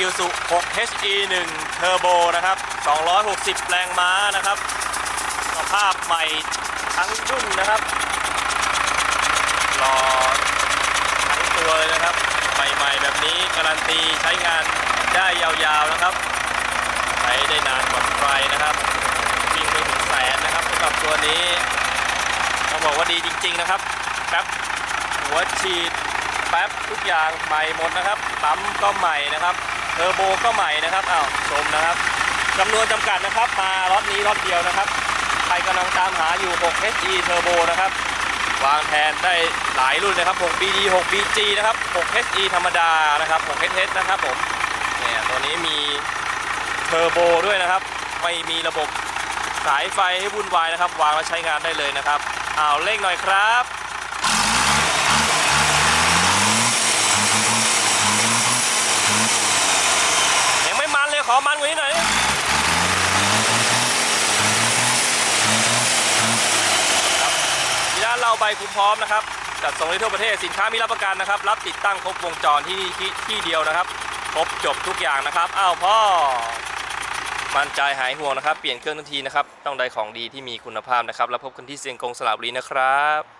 อิลสุ 6 HE 1 Turbo นะครับ 260 แรงม้านะครับ สภาพใหม่ทั้งยุ่นนะครับรอทั้งตัวเลยนะครับ ใหม่ๆแบบนี้การันตีใช้งานได้ยาวๆนะครับ ใช้ได้นานกว่าใครนะครับวิ่งไม่ถึงแสนนะครับสำหรับตัวนี้ต้องบอกว่าดีจริง ๆนะครับแป๊บหัวฉีดแป๊บทุกอย่างใหม่หมดนะครับปั๊มก็ใหม่นะครับ อร์โบก็ใหม่นะครับอ้าวชมนะครับจำนวนจำกัดนะครับ มาล็อตนี้ล็อตเดียวนะครับ ใครกำลังตามหาอยู่ 6 HE Turbo นะครับ วางแทนได้หลายรุ่นนะครับ 6 BD 6 BG นะครับ 6 HE ธรรมดานะครับ6 HS นะครับผมเนี่ยตัวนี้มีเทอร์โบด้วยนะครับ ไม่มีระบบสายไฟให้วุ่นวายนะครับ วางแล้วใช้งานได้เลยนะครับอ้าวเร่งหน่อยครับ ยังไม่มันเลยข อมันกว่านี้หน่อยที่ร้านเราใบคุณพร้อมนะครับ จัดส่งได้ทั่วประเทศสินค้ามีรับประกันนะครับ รับติดตั้งครบวงจรที่นี่ที่ที่เดียวนะครับ ครบจบทุกอย่างนะครับ อ้าวพ่อ มั่นใจหายห่วงนะครับ เปลี่ยนเครื่องทันทีนะครับ ต้องได้ของดีที่มีคุณภาพนะครับ แล้วพบกันที่เซียงกงสระบุรีนะครับ